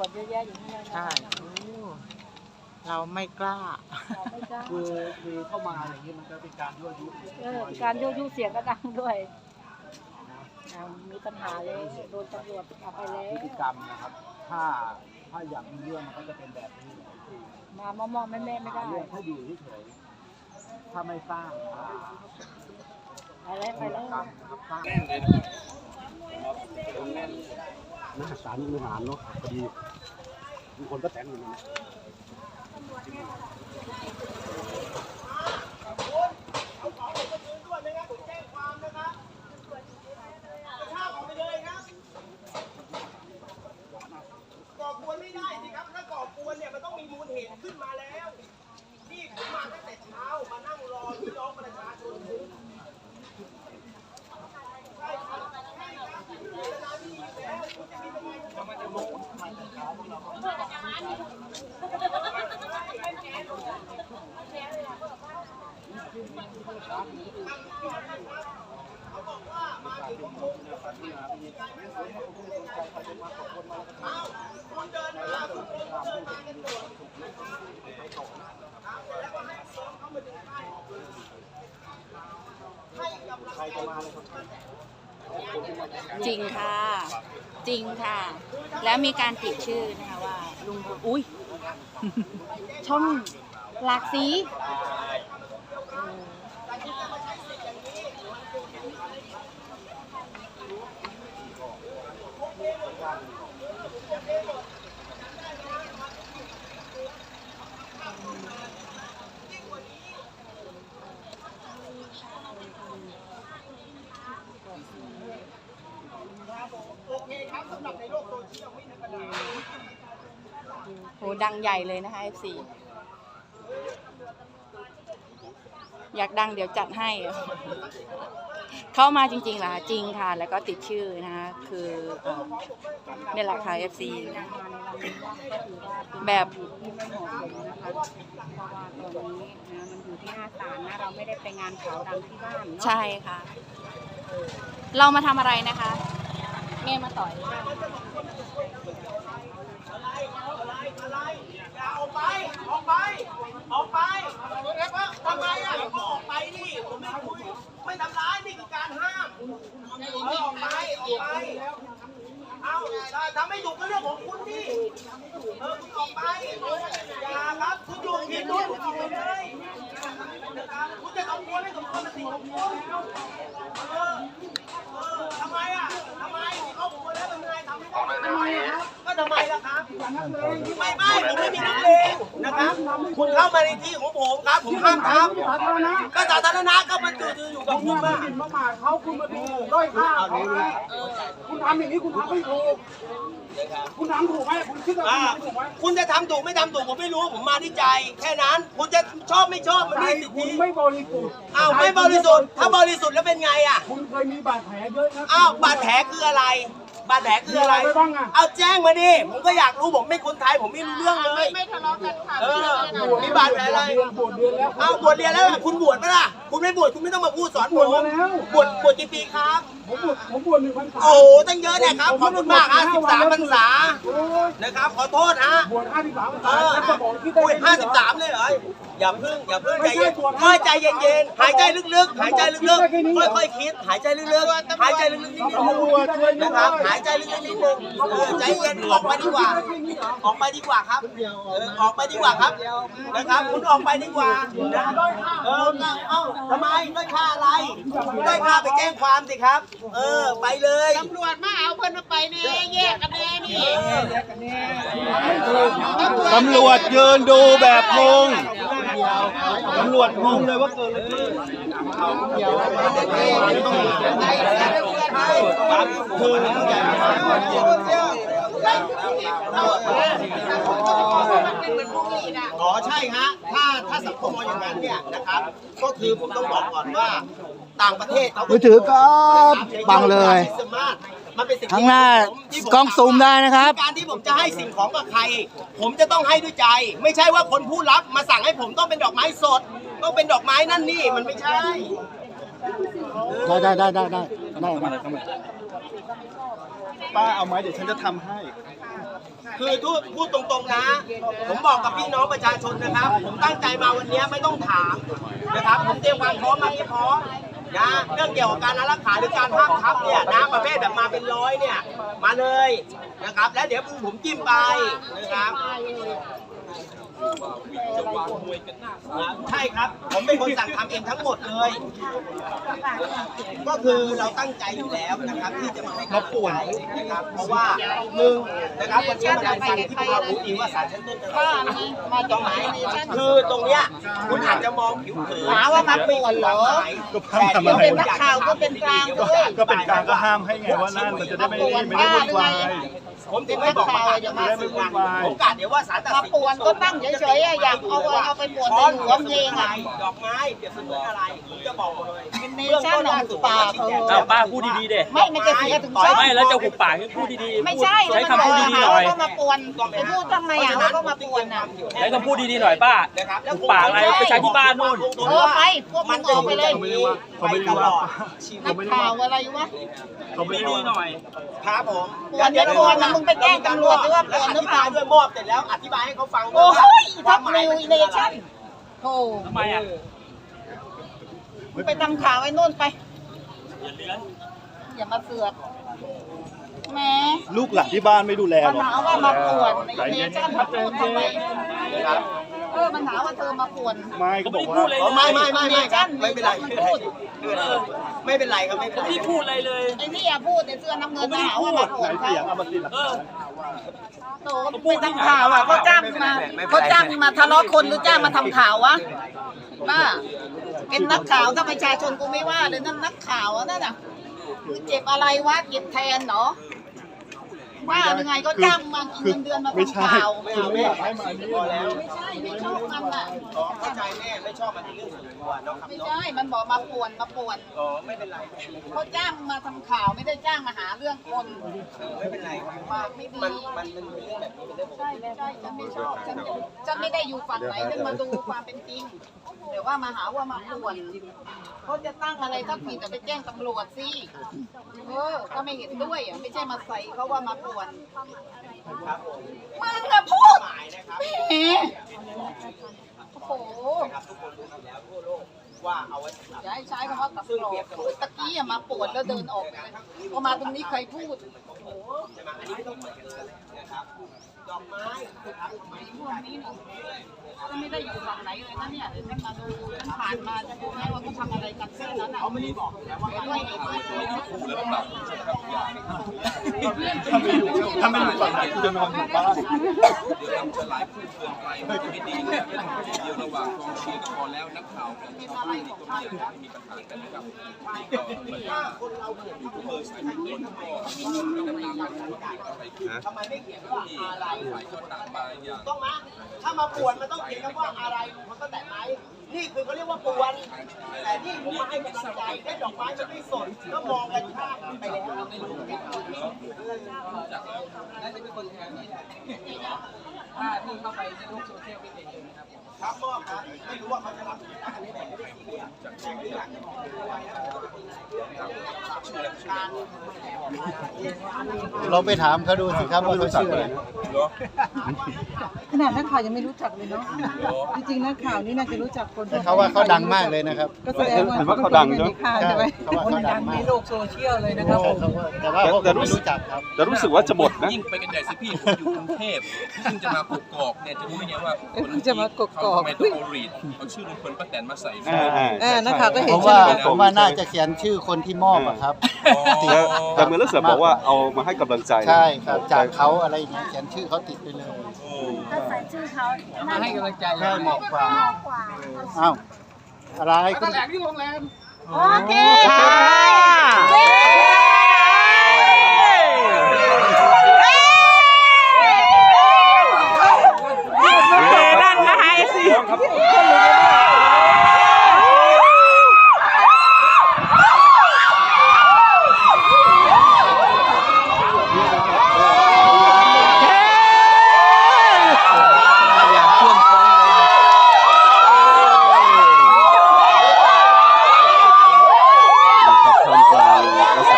วจเยอะแยะอย่างนี้นะใช่โอ้เราไม่กล้า เราไม่กล้าคือคือเข้ามาอย่างนี้มันก็เป็นการยั่วยุเออการยั่วยุเสียงก็ดังด้วยอ่ามีปัญหาเลยโดนตำรวจเอาไปแล้วพฤติกรรมนะครับ ถ้าถ้าอยากมีเรื่องมันก็จะเป็นแบบนี้คือมามามองแม่แม่ไม่ได้เรื่องถ้าอยู่เฉยๆถ้าไม่สร้างอ่าไปแล้วไปแล้วกรรมนะครับสร้างนักสารนิหารเนาะพอดี มีคนก็แต่งอยู่นะก่อกวนไม่ได้สิครับ ถ้าก่อกวนเนี่ยมันต้องมีมูลเหตุขึ้นมาแล้ว นี่ผมมาตั้งแต่เช้ามานั่ง จริงค่ะ จริงค่ะ แล้วมีการติดชื่อนะคะว่าลุงพลอุ้ย ช่องหลากสี โหดังใหญ่เลยนะคะ FC อยากดังเดี๋ยวจัดให้ เข้ามาจริงๆเหรอคะจริงค่ะ แล้วก็ติดชื่อนะคะคือเอ่อนี่แหละค่ะ FC แบบที่ไม่เหมาะสมนะคะเพราะว่าตอนนี้นะมันอยู่ที่หน้าศาลนะเราไม่ได้ไปงานเผาดังที่บ้านเนาะใช่ค่ะ เรามาทำอะไรนะคะแม่มาต่อยอะไรอะไรอย่าออกไป ออกไป ออกไปแล้วก็ทำไมอะก็ออกไปดิผมไม่คุย ไม่ทำร้ายนี่คือการห้ามเออออกไป ออกไป เอาถ้าทำไม่ถูกก็เรื่องของคุณดิเออคุณออกไป อย่าครับคุณอยู่ผิดด้วยคุณออกไปเลยนะครับคุณจะสมควรไม่สมควรมันสิ่งของคุณเไม่ไม่ผมไม่มีนักเลงนะครับ คุณเข้ามาในที่ของผมครับ ผมห้ามครับก็สาธารณะก็มันอยู่อยู่กับผมอะมาหมาเขาคุณมาดูด้อยค่าเขาคุณทำอย่างนี้คุณทำไม่ถูกคุณทำถูกไหมคุณคิดว่าอ่าคุณทำถูกไหมคุณจะทำถูกไม่ทำถูกผมไม่รู้ผมมาที่ใจ แค่นั้น คุณจะชอบไม่ชอบมันใจนี่สิทคุณธิไม่บริสุทธิ์อ้าวไม่บริสุทธิ์ถ้าบริสุทธิ์แล้วเป็นไงอะคุณเคยมีบาดแผลเยอะนะอ้าวบาดแผลคืออะไร บาดแผลคืออะไร มีอะไรบ้างอะ เอาแจ้งมาดิ ผมก็อยากรู้ผมไม่คนไทยผมไม่รู้เรื่องเลย ไม่ทะเลาะกันค่ะเออ มีบาดแผลอะไรบวชเดือนแล้ว เอาบวชเรียนแล้วล่ะคุณบวชไหมล่ะ คุณไม่บวชคุณไม่ต้องมาพูดสอนผบวชมมาแล้ว บวชบวชกี่ปีครับ ผมบวชผมบวชหนึ่งพรรษาโอ้โหตั้งเยอะเนี่ยครับ ขอบคุณมากฮะสิบสามพรรษา โอ้ยนะครับ ขอโทษฮะบวชห้าสิบสามพรรเอษาอแล้วก็บอกที่ได้อุ้ยห้าสิบสามเลยเหรอ อย่าพึ่งอย่าพึ่งใจเย็นเฮ้ยใจเย็นๆหายใจลึกๆ หายใจลึกๆ ค่อยๆคิด หายใจลึกๆ หายใจลึกๆนิดนึงตำรวจช่วยนะครับหายใจลึกๆนิดนึงเออใจเย็นออกไปดีกว่า ออกไปดีกว่าครับเออออกไปดีกว่าครับนะครับ คุณออกไปดีกว่านะเออเอ้าทำไมด้อยค่าอะไรด้อยค่าไปแจ้งความสิครับ เออไปเลยตำรวจมาเอาเพิ่นเอาไปเนี่ยแยกกันแน่นี่ตำรวจยืนดูแบบงง ตำรวจงงเลยว่าเกิดอะไรขึ้นคืออ๋อใช่ฮะ ถ้าถ้าสังคมมองอย่างนั้นเนี่ยนะครับ ก็คือผมต้องบอกก่อนว่า ต่างประเทศเขามือถือก็บังเลยสามารถ มันเป็นสิ่งที่ข้างหน้าที่ผมกล้องซูมได้นะครับ การที่ผมจะให้สิ่งของกับใคร ผมจะต้องให้ด้วยใจ ไม่ใช่ว่าคนผู้รับมาสั่งให้ผมต้องเป็นดอกไม้สด ต้องเป็นดอกไม้นั่นนี่มันไม่ใช่ ได้ได้ได้ได้ได้ได้ป้าเอาไหมเดี๋ยวฉันจะทำให้ คือพูดพูดตรงๆนะ ผมบอกกับพี่น้องประชาชนนะครับ ผมตั้งใจมาวันนี้ไม่ต้องถามนะครับ ผมเตรียมความพร้อมมาพี่พร้อม นะเรื่องเกี่ยวกับการอารักขาหรือการห้ามทับเนี่ยนะประเภทแบบมาเป็นร้อยเนี่ยมาเลยนะครับ แล้วเดี๋ยวผมจิ้มไปนะครับ ใช่ครับ ผมเป็นคนสั่งทำเองทั้งหมดเลย ก็คือเราตั้งใจอยู่แล้วนะครับ ที่จะมาให้กำลังใจนะครับ เพราะว่าหนึ่งนะครับวันนี้มันเป็นการที่พวกเรารู้ดีว่าศาลชั้นต้นจะมาตรงไหนคือตรงเนี้ยคุณอาจจะมองผิวเผินหาว่ามาป่วนเหรอก็ห้ามทำอะไรเป็นนักข่าวก็เป็นกลางด้วยก็เป็นกลางก็ห้ามให้ไงว่านั่นมันจะได้ไม่ไม่ไม่ได้วุ่นวาย ผมถึงไม่บอกประกาศจะมาสื่อนะผมประกาศเดี๋ยวว่าศาลตัดมาสินป่วนก็ตั้งเฉยๆอะอยากเอาเอาไปป่วนในหัวเพลงอะดอกไม้เปรียบเสมือนอะไรผมจะบอกเลยเป็นเนชั่นของป่าเธอเอาป้าพูดดีๆเด็ไม่มันจะเสียถึงช่องไม่แล้วจะหุบปากให้พูดดีๆไม่พูดใช่ใช้คำพูดดีๆหน่อยก็มาป่วนไปพูดทำไมอะเขาก็มาป่วนอะใช้คำพูดดีๆหน่อยป้านะครับหุบปากอะไรไปใช้ที่บ้านนู่นเออไปพวกมึงออกไปเลยเขาไม่ได้ว่านักข่าวอะไรวะเขาไม่ได้ว่าหน่อยครับผมป่วนอย่าป่วนนะมึงไปแจ้งตำรวจด้วยว่าป่วนหรือเปล่าด้วยมอบเสร็จแล้วอธิบายให้เขาฟังโอ้ว่ายทับนิวเนชั่นโอ้ทำไมอะมึงไปทำข่าวไอ้นู่นไป อย่ามาเสือกแหมลูกหลานที่บ้านไม่ดูแลมันหรอก หาว่ามาป่วนไอ้เนชั่นมาพูดทำไมเออมันหาว่าเธอมาป่วนไม่ก็บอกว่าพูดเลยอ๋อไม่ไม่ไม่ไม่ครับเนชั่นไม่เป็นไรไม่เป็นไรครับไม่เป็นไรพี่พูดอะไรเลยไอ้นี่อะพูดแต่เสื้อน้ำเงินมาหาว่ามาป่วไหนนเสียงเขาเอามาติดหลักเออโตไปทำข่าวอะเขาจ้างมาเขาจ้างมาทะเลาะคนหรือจ้างมาทำข่าววะบ้าเป็นนักข่าวถ้าประชาชนกูไม่ว่าเลยนั่นนักข่าวอะนั่นน่ะมึงเจ็บอะไรวะเจ็บแทนเหรอ ว่ายังไงก็จ้างมาเอาคือเงินเดือนมาไม่ทำใช่ข่าวคือไม่อยากให้มาอันนี้พอแล้วไม่ใช่ไม่ชอบมันอะอ๋อเข้าใจแม่ไม่ชอบมันเป็นเรื่องส่วนตัวเนาะครับไม่เนาะใช่มันบอกมาป่วนมาป่วนอ๋อไม่เป็นไรเขาจ้างมาทำข่าวไม่ได้จ้างมาหาเรื่องคนไม่เป็นไรครับปากไม่ดีมันมันมันเป็นเรื่องแบบนี้เป็นเรื่องปกใช่ติไม่ใช่ฉันไม่ชอบฉันฉันไม่ได้อยู่ฝั่งไหนฉันมาดูความเป็นจริง เดี๋ยวว่ามาหาว่ามาป่วนเขาจะตั้งอะไรถ้าผิดแต่ไปแจ้งตำรวจสิเออก็ไม่เห็นด้วยอะไม่ใช่มาใส่เขาว่ามาป่วนมึงอะพูดหมายนะครับแหมโอ้โหว่าเอาไว้สำหรับอย่าให้ใช้คำว่าตัดหลอกตะกี้อะมาป่วนแล้วเดินออกไปเลยพอมาตรงนี้ใครพูด ใช่ไหมอันนี้ไม่ต้องเหมือนกันเลย ดอกไม้ช่วงนี้หนูก็ไม่ได้อยู่ฝั่งไหนเลยนะเนี่ยเดี๋นมาดูฉันผ่านมาจะดูไหมว่าเขาทำอะไรกันเส้นนั้นอะเขาไม่ได้บอกแต่ว่าด้วยดอกไม้ด้วยนะครูแล้วแบบถ้าไม่อยู่ถ้าไม่อยู่ฝั่งไหนกูจะนอนอยู่บ้านเดี๋ยวเราจะหลายเพื่เพื่อนไปมัไม่ดีเลยเดี๋ยวระหว่างกองเชียร์ก็พอแล้วนักข่าวกับชาวบ้านนี่ก็มีอยากมีปัญหากันนะครับคนเราเหมือยูทูบเบอร์สายบุญก็ต้องดำเนินการอะไรขึ้นทำไมไม่เขียนว่าอะไรต้องมาถ้ามาป่วนมันต้องเขียนคำว่าอะไรมันก็แต่ไหมนี่คือเขาเรียกว่าป่วน แต่นี่ผมมาให้กำลังใจได้ดอกไม้มันไม่สนก็มองกันข้ามไปแล้วน่าจะเป็นคนแทนนี่แหละถ้าที่เข้าไปในโลกโซเชียลเป็นอย่างนี้ครับครับมอบครับไม่รู้ว่าเขาจะรับหรือไม่อันนี้แต่ไม่ได้ซีเรียสแต่ที่อยากจะบอกไว้การ เราไปถามเขาดูสิครับว่าเขาชื่ออะไรขนาดนักข่าวยังไม่รู้จักเลยเนาะจริงๆนักข่าวนี่น่าจะรู้จักคนแต่เขาว่าเขาดังมากเลยนะครับก็แสดงว่าเห็นว่าเขาดังใช่ไหมใช่ไหมเขาว่าเขาดังมากในโลกโซเชียลเลยนะครับโอ้เขาว่าแต่ว่าพวกผมไม่รู้จักครับ แต่รู้สึกว่าจะหมดนะ ยิ่งไปกันใหญ่สิพี่ผมอยู่กรุงเทพเพิ่งจะมากกอกเนี่ยจะรู้ไหมเนี่ยว่าเอ้ยเพิ่งจะมากกอกทำไมต้องเอารีดเอาชื่อลุงพลป้าแตนมาใส่อ่าอ่าเออนักข่าวก็ผเห็นมใช่ว่าไหม ผมว่าน่าจะเขียนชื่อคนที่มอบอะครับติดแต่แต่เหมือนแล้วเสือบอกว่าเอามาให้กำลังใจนะใช่ครับจากเขาอะไรอย่างเงี้ยเขียนชื่อเขาติดไปเลยมาให้กำลังใจใช่เหมาะกว่าอ้าวอะไรคุณโอเคนั่นก็ให้สิ อย่างท่วมท้นเลย นะครับท่ามกลางกระแส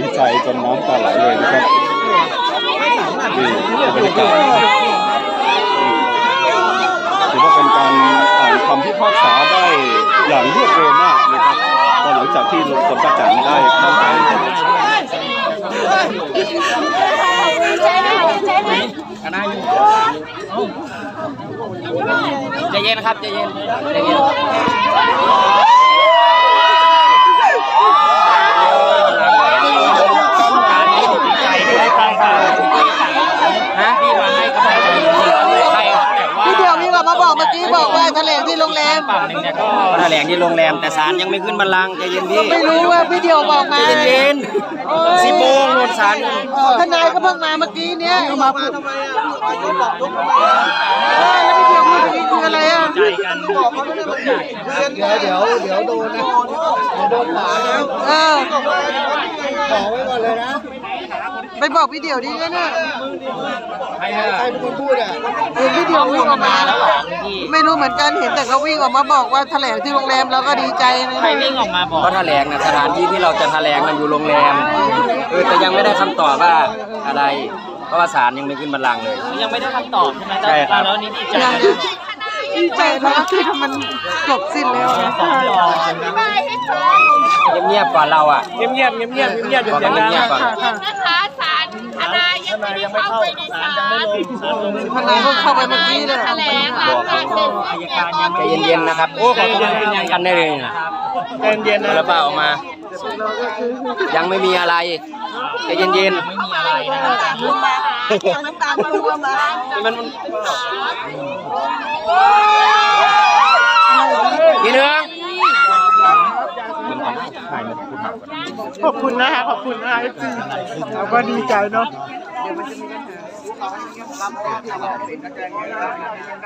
ดีใจจนน้ำตาไหลเลยนะครับนี่บรรยากาศถือว่าเป็นการอ่านคำพิพากษาได้อย่างรวดเร็วมากนะครับก็หลัง จากที่ลุงพลป้าแตนได้เข้าไปใจเย็นครับใจเย็นใจเย็นฮะพี่มาให้กำลังใจใครแต่ว่า พี่เดียวมีว่ามาบอก เมื่อกี้บอกว่าแถลงที่โรงแรม ฝั่งหนึ่งเนี่ยก็แถลงที่โรงแรมแต่ศาลยังไม่ขึ้นบัลลังก์ใจเย็นพี่ไม่รู้ว่าพี่เดียวบอกมาใจเย็นสิบโมงโน่นศาลทนายก็เพิ่งมาเมื่อกี้เนี้ยมาพูดทำไมอะอายุบอกยกทำไมอะเออแล้วพี่เดียวพูดอย่างนี้คืออะไรอะใจกันบอกเขาไม่ได้มาเรียนเดี๋ยวเดี๋ยวเดี๋ยวโดนนะเดี๋ยวโดนด่านะเออบอกไว้ก่อนเลยนะ ไปบอกพี่เดียวดีกันนะใครใครเป็นคนพูดอะเห็นพี่เดียววิ่งออกมาแล้วหรอพี่ไม่รู้เหมือนกันเห็นแต่เขาวิ่งออกมาบอกว่าแถลงที่โรงแรมแล้วก็ดีใจนะใครวิ่งออกมาบอกก็แถลงนะสถานที่ที่เราจะแถลงมันอยู่โรงแรมเออแต่ยังไม่ได้คำตอบว่าอะไรเพราะว่าศาลยังไม่ขึ้นบัลลังก์เลย ยังไม่ได้คำตอบใช่ไหมใช่ครับแล้วนี่ดีใจยัง ดีใจมากที่มันจบสิ้นแล้วนะเงียบๆก่อนเราอะ เงียบเงียบเงียบเงียบเงียบเงียบเงียบก่อนนะคะศาลทนายยังไม่ได้เข้าไปในศาลทนายก็เข้าไปเมื่อกี้เลยแถลงหลังจากเสร็จสิ้นเนี่ยก็ใจเย็นๆนะครับ โอ้ขอโทษกันได้เลยใจเย็นๆนะแล้วเปล่าออกมา ยังไม่มีอะไรใจเย็นๆไม่มีอะไรนะ น้ำตาลรั่วมามันกี่เนื้อขอบคุณนะคะขอบคุณนะคะจริงเราก็ดีใจเนาะ